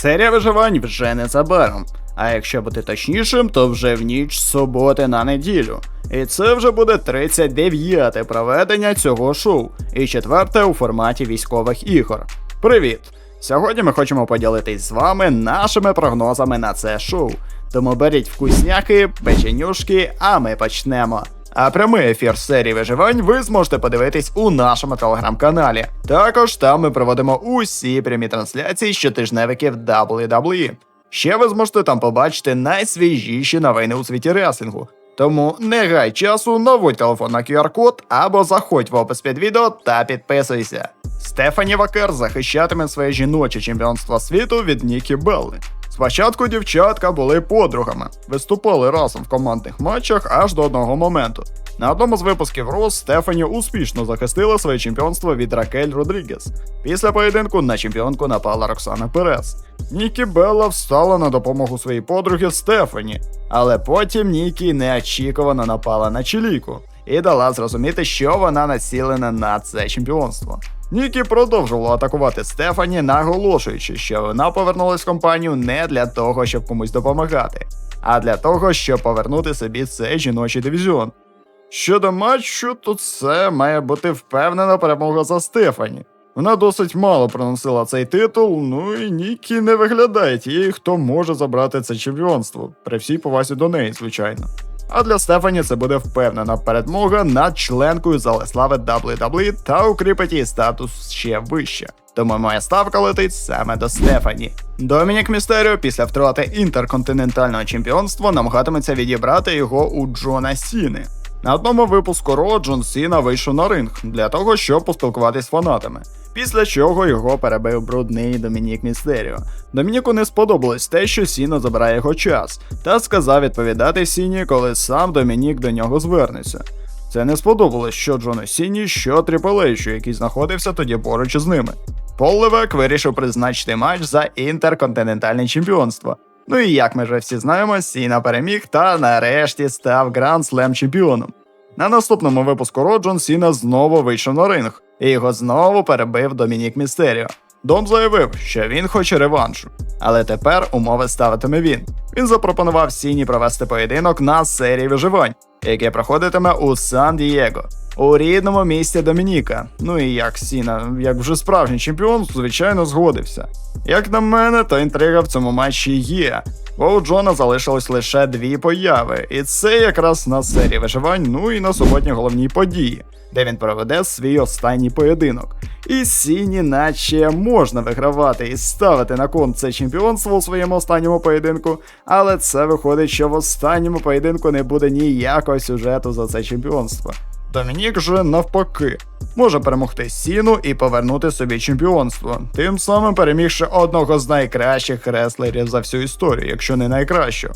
Серія виживань вже незабаром. А якщо бути точнішим, то вже в ніч суботи на неділю. І це вже буде 39-те проведення цього шоу, і четверте у форматі військових ігор. Привіт! Сьогодні ми хочемо поділитись з вами нашими прогнозами на це шоу. Тому беріть вкусняки, печенюшки, а ми почнемо. А прямий ефір серії виживань ви зможете подивитись у нашому телеграм-каналі. Також там ми проводимо усі прямі трансляції щотижневиків WWE. Ще ви зможете там побачити найсвіжіші новини у світі реслінгу. Тому не гай часу, наводь телефон на QR-код або заходь в опис під відео та підписуйся. Стефані Вакер захищатиме своє жіноче чемпіонство світу від Нікі Белли. Спочатку дівчатка були подругами, виступали разом в командних матчах аж до одного моменту. На одному з випусків Рос Стефані успішно захистила своє чемпіонство від Ракель Родрігес. Після поєдинку на чемпіонку напала Роксана Перес. Нікі Белла встала на допомогу своїй подруги Стефані, але потім Нікі неочікувано напала на Чіліку і дала зрозуміти, що вона націлена на це чемпіонство. Нікі продовжувала атакувати Стефані, наголошуючи, що вона повернулась в компанію не для того, щоб комусь допомагати, а для того, щоб повернути собі цей жіночий дивізіон. Щодо матчу, то це має бути впевнена перемога за Стефані. Вона досить мало проносила цей титул, ну і Нікі не виглядає тією, хто може забрати це чемпіонство, при всій повазі до неї, звичайно. А для Стефані це буде впевнена перемога над членкою зали слави WWE та укріпить її статус ще вище. Тому моя ставка летить саме до Стефані. Домінік Містеріо після втрати інтерконтинентального чемпіонства намагатиметься відібрати його у Джона Сіни. На одному випуску Ро Джон Сіна вийшов на ринг для того, щоб поспілкуватись з фанатами. Після чого його перебив брудний Домінік Містеріо. Домініку не сподобалось те, що Сіна забирає його час, та сказав відповідати Сіні, коли сам Домінік до нього звернеться. Це не сподобалось що Джону Сіні, що Тріполейшу, який знаходився тоді поруч із ними. Пол Левек вирішив призначити матч за інтерконтинентальне чемпіонство. Ну і як ми вже всі знаємо, Сіна переміг та нарешті став Гранд Слем чемпіоном. На наступному випуску Ро Джон Сіна знову вийшов на ринг, і його знову перебив Домінік Містеріо. Дом заявив, що він хоче реваншу, але тепер умови ставитиме він. Він запропонував Сіні провести поєдинок на серії виживань, яке проходитиме у Сан-Дієго, у рідному місті Домініка. Ну і як Сіна, як вже справжній чемпіон, звичайно, згодився. Як на мене, то інтрига в цьому матчі є. У Джона залишилось лише дві появи, і це якраз на серії виживань, ну і на суботній головній події, де він проведе свій останній поєдинок. І Сіні, наче можна вигравати і ставити на кон це чемпіонство у своєму останньому поєдинку, але це виходить, що в останньому поєдинку не буде ніякого сюжету за це чемпіонство. Домінік же навпаки може перемогти Сіну і повернути собі чемпіонство, тим самим перемігши одного з найкращих реслерів за всю історію, якщо не найкращого.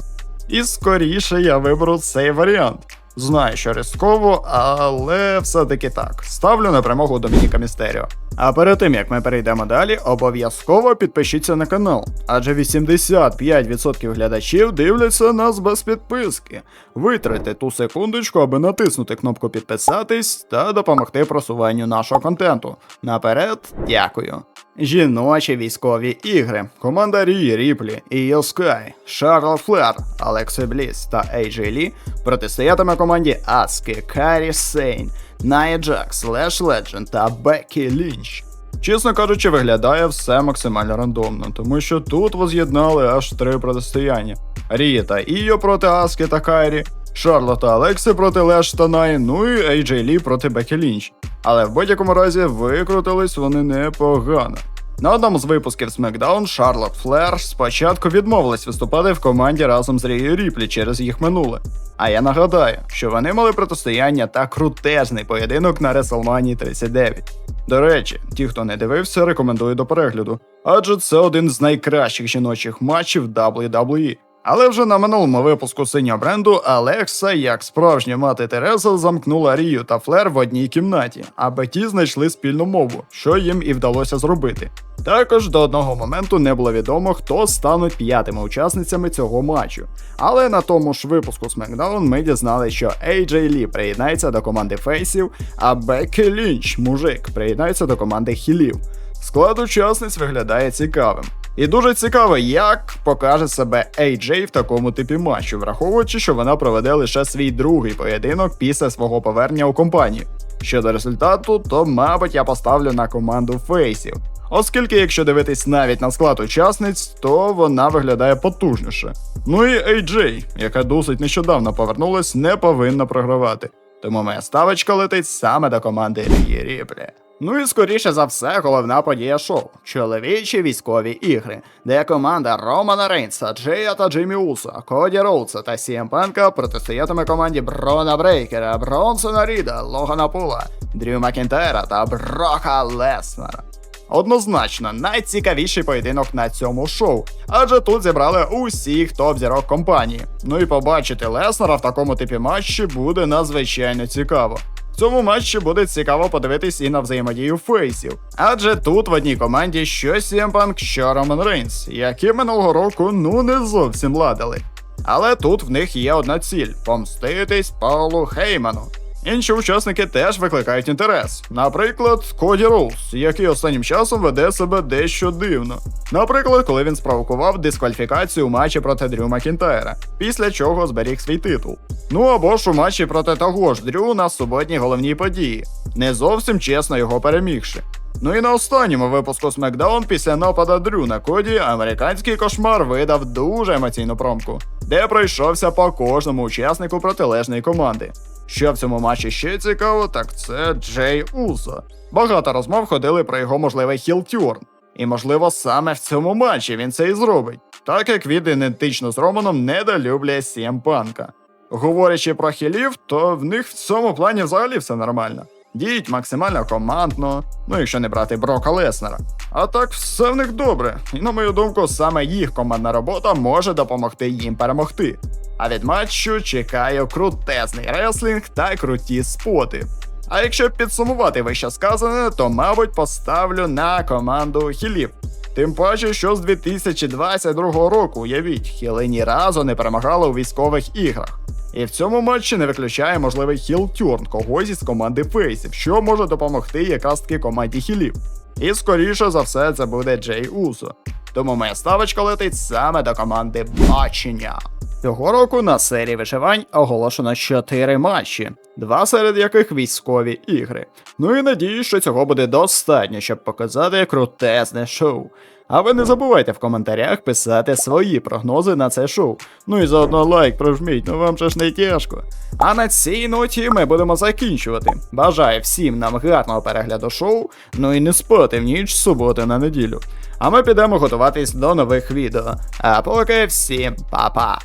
І скоріше я виберу цей варіант. Знаю, що рисково, але все-таки так. Ставлю на перемогу Домініка Містеріо. А перед тим як ми перейдемо далі, обов'язково підпишіться на канал, адже 85% глядачів дивляться нас без підписки. Витрайте ту секундочку, аби натиснути кнопку підписатись та допомогти просуванню нашого контенту. Наперед, дякую. Жіночі військові ігри. командарі Ріплі, Іо Скай, Шарлот Флер, Алексей Бліс та Ейджей Лі протистоятиме команді Аски, Карі Сейн, Найя Джакс, Леш Ледженд та Бекі Лінч. Чесно кажучи, виглядає все максимально рандомно, тому що тут воз'єднали аж три протистояння: Рі та Іо проти Аски та Кайрі, Шарлот та Алекси проти Леш та Най, ну і Ейджей Лі проти Бекі Лінч. Але в будь-якому разі викрутились вони непогано. На одному з випусків SmackDown Шарлот Флер спочатку відмовилась виступати в команді разом з Рією Ріплі через їх минуле. А я нагадаю, що вони мали протистояння та крутезний поєдинок на WrestleMania 39. До речі, ті, хто не дивився, рекомендую до перегляду, адже це один з найкращих жіночих матчів WWE. Але вже на минулому випуску синього бренду Алекса, як справжня мати Тереза, замкнула Рію та Флер в одній кімнаті, аби ті знайшли спільну мову, що їм і вдалося зробити. Також до одного моменту не було відомо, хто стануть п'ятими учасницями цього матчу. Але на тому ж випуску SmackDown ми дізналися, що AJ Lee приєднається до команди Фейсів, а Беккі Лінч, мужик, приєднається до команди Хілів. Склад учасниць виглядає цікавим. І дуже цікаво, як покаже себе AJ в такому типі матчу, враховуючи, що вона проведе лише свій другий поєдинок після свого повернення у компанію. Щодо результату, то мабуть я поставлю на команду фейсів. Оскільки, якщо дивитись навіть на склад учасниць, то вона виглядає потужніше. Ну і AJ, яка досить нещодавно повернулась, не повинна програвати. Тому моя ставочка летить саме до команди Ріплі. Ну і скоріше за все, головна подія шоу чоловічі військові ігри, де команда Романа Рейнса, Джея та Джиммі Уса, Коді Роудса та Сієм Панка протистоятиме команді Брона Брейкера, Бронсона Ріда, Логана Пула, Дрю Макінтайра та Брока Леснера. Однозначно, найцікавіший поєдинок на цьому шоу, адже тут зібрали усіх топ-зірок компанії. Ну і побачити Леснера в такому типі матчі буде надзвичайно цікаво. В цьому матчі буде цікаво подивитись і на взаємодію фейсів. Адже тут в одній команді що CM Punk, що Роман Рейнс, які минулого року ну не зовсім ладили. Але тут в них є одна ціль помститись Паулу Хейману. Інші учасники теж викликають інтерес. Наприклад, Коді Роуз, який останнім часом веде себе дещо дивно. Наприклад, коли він спровокував дискваліфікацію у матчі проти Дрю Макінтайра, після чого зберіг свій титул. Ну або ж у матчі проти того ж Дрю на суботній головній події, не зовсім чесно його перемігши. Ну і на останньому випуску SmackDown після напада Дрю на коді американський кошмар видав дуже емоційну промку, де пройшовся по кожному учаснику протилежної команди. Що в цьому матчі ще цікаво, так це Джей Усо. Багато розмов ходили про його можливий хілтюрн. І можливо саме в цьому матчі він це і зробить, так як він ідентично з Романом недолюблює Сім Панка. Говорячи про хілів, то в них в цьому плані взагалі все нормально. Діють максимально командно, ну якщо не брати Брока Леснера. А так все в них добре. І на мою думку, саме їх командна робота може допомогти їм перемогти. А від матчу чекаю крутезний реслінг та круті споти. А якщо підсумувати вище сказане, то мабуть поставлю на команду хілів. Тим паче, що з 2022 року, уявіть, хіли ні разу не перемагали у військових іграх. І в цьому матчі не виключає можливий хіл-тюрн когось із команди фейсів, що може допомогти якраз таки команді хілів. І скоріше за все це буде Джей Усо. Тому моя ставочка летить саме до команди бачення. Цього року на серії виживань оголошено 4 матчі, два серед яких військові ігри. Ну і надію, що цього буде достатньо, щоб показати крутезне шоу. А ви не забувайте в коментарях писати свої прогнози на це шоу. Ну і заодно лайк прожміть, ну вам же ж не тяжко. А на цій ноті ми будемо закінчувати. Бажаю всім нам гарного перегляду шоу, ну і не спати в ніч суботи на неділю. А ми підемо готуватись до нових відео. А поки всім па-па!